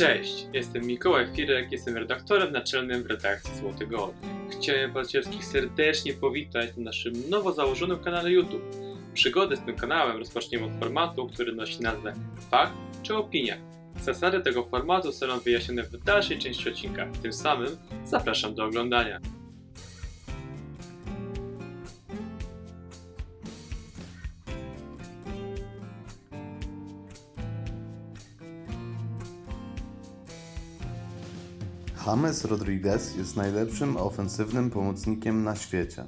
Cześć, jestem Mikołaj Firek, jestem redaktorem naczelnym w redakcji Złotego Orła. Chciałem Was wszystkich serdecznie powitać na naszym nowo założonym kanale YouTube. Przygodę z tym kanałem rozpoczniemy od formatu, który nosi nazwę Fakt czy Opinia. Zasady tego formatu zostaną wyjaśnione w dalszej części odcinka. Tym samym zapraszam do oglądania. James Rodriguez jest najlepszym ofensywnym pomocnikiem na świecie.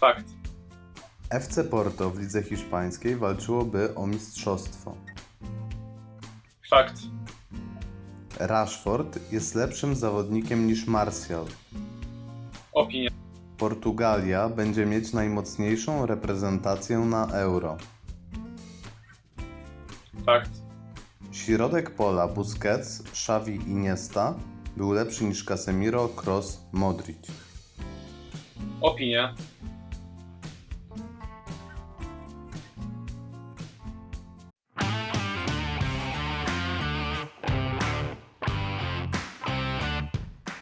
Fakt. FC Porto w lidze hiszpańskiej walczyłoby o mistrzostwo. Fakt. Rashford jest lepszym zawodnikiem niż Martial. Opinia. Portugalia będzie mieć najmocniejszą reprezentację na Euro. Fakt. Środek pola Busquets, Xavi i Iniesta był lepszy niż Casemiro, Kroos, Modric. Opinia.